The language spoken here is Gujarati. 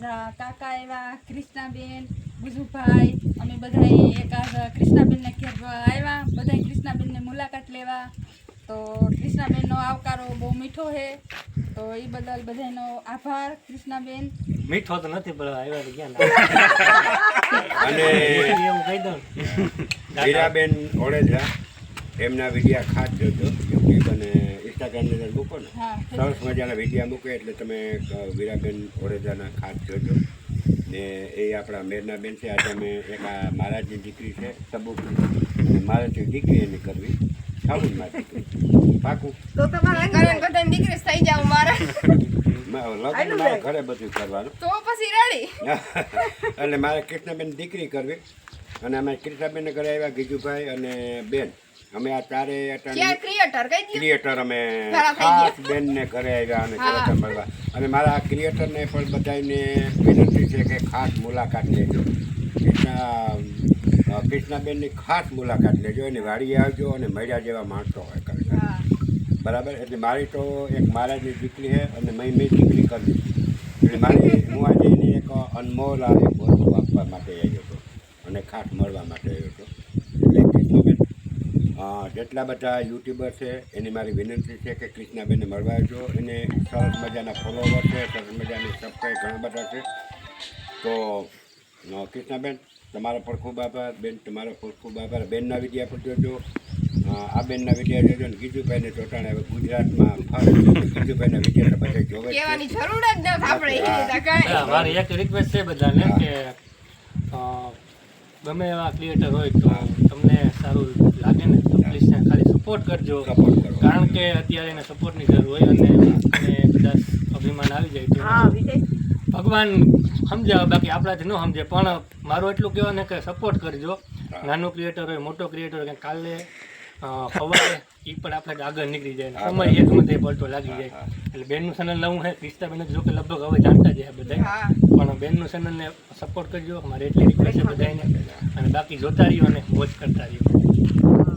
જા કાકા આવ્યા કૃષ્ણાબેન ગુજુભાઈ અમે બધા એકાદ કૃષ્ણાબેનને ઘેર આવ્યા બધા કૃષ્ણાબેનને મુલાકાત લેવા તો કૃષ્ણાબેનનો આવકારો બહુ મીઠો છે તો એ બદલ બધાનો આભાર કૃષ્ણાબેન મીઠો તો નથી પણ આવ્યા તો ક્યાં અને એવું કહી દઉં. હીરાબેન ઓળેજા એમના વિડિયા ખાસ જોજો યુટ્યુબ અને ઇન્સ્ટાગ્રામની અંદર મૂકો ને. સરસ મજાના વિડીયા મૂકે એટલે તમે વીરાબેન ઓરેજાના ખાસ જોજો. ને એ આપણા મેરના બેન છે આજે અમે એક આ મહારાજની દીકરી છે તબુક અને મારાથી દીકરી એની કરવી. સાબુન દીકરી. પાકું. તો તમારે કરણ બધા દીકરી થઈ જાવ મારા. મ- લગ્ન મારા ઘરે બધું કરવાનું. તો પછી રેડી એટલે મારે કૃષ્ણબેન દીકરી કરવી. અને અમે કૃષ્ણબેન ઘરે આવ્યા ગીજુભાઈ અને બેન. અમે આ ચારે ક્રિએટર ક્રિએટર અમે ખાસ બેનને ઘરે આવ્યા અને. ખરેખર મળવા અને મારા ક્રિએટરને પણ બધાને વિનંતી છે કે ખાસ મુલાકાત લેજો. કૃષ્ણા કૃષ્ણાબેનની ખાસ મુલાકાત લેજો. એની વાડીએ આવજો અને મળ્યા જેવા માણસો હોય કરતા બરાબર? એટલે મારી તો એક મહારાજની દીકરી છે અને મેં મેં દીકરી કરી. એટલે મારી હું આજે એની એક અનમોલ આ એક વસ્તુ આપવા માટે આવ્યો હતો. અને ખાસ મળવા માટે આવ્યો હતો. જેટલા બધા યુટ્યુબર છે એની મારી વિનંતી છે કે કૃષ્ણાબેનને મળવા આવજો. એને સરસ મજાના ફોલોવર છે સરસ મજાની સબસ્ક્રાઈબ ઘણા બધા છે. તો ક્રિષ્નાબેન કૃષ્ણાબેન તમારો પણ ખૂબ આભાર. બેન તમારો પણ ખૂબ આભાર. બેનના વિડીયા પણ જોજો. આ બેનના વિડીયા જોજો ને ગીજુભાઈને ચોટાણે હવે ગુજરાતમાં ગીજુભાઈના વિડીયા બધા જોવે કહેવાની જરૂર જ આપણે મારી એક રિક્વેસ્ટ છે બધાને કે ગમે એવા ક્રિએટર હોય તો તમને સારું લાગે ને તો પ્લીઝ ખાલી સપોર્ટ કરજો. કારણ કે અત્યારે એને સપોર્ટની જરૂર હોય અને અને કદાચ અભિમાન આવી જાય હા તો ભગવાન સમજાવે બાકી આપણાથી ન સમજે પણ મારું એટલું કહેવાય ને કે સપોર્ટ કરજો. નાનું ક્રિએટર હોય મોટો ક્રિએટર હોય કે કાલે સવારે એ પણ આપણે આગળ નીકળી જાય સમય એક મધે પડતો લાગી જાય. એટલે બેનનું ચેનલ નવું છે ક્રિસ્તાબેન જો કે લગભગ હવે જાણતા જ છે બધા પણ બેનનું ચેનલને સપોર્ટ કરજો મારે એટલી રિક્વેસ્ટ છે બધાને અને બાકી જોતા રહ્યો અને વોચ કરતા રહ્યો.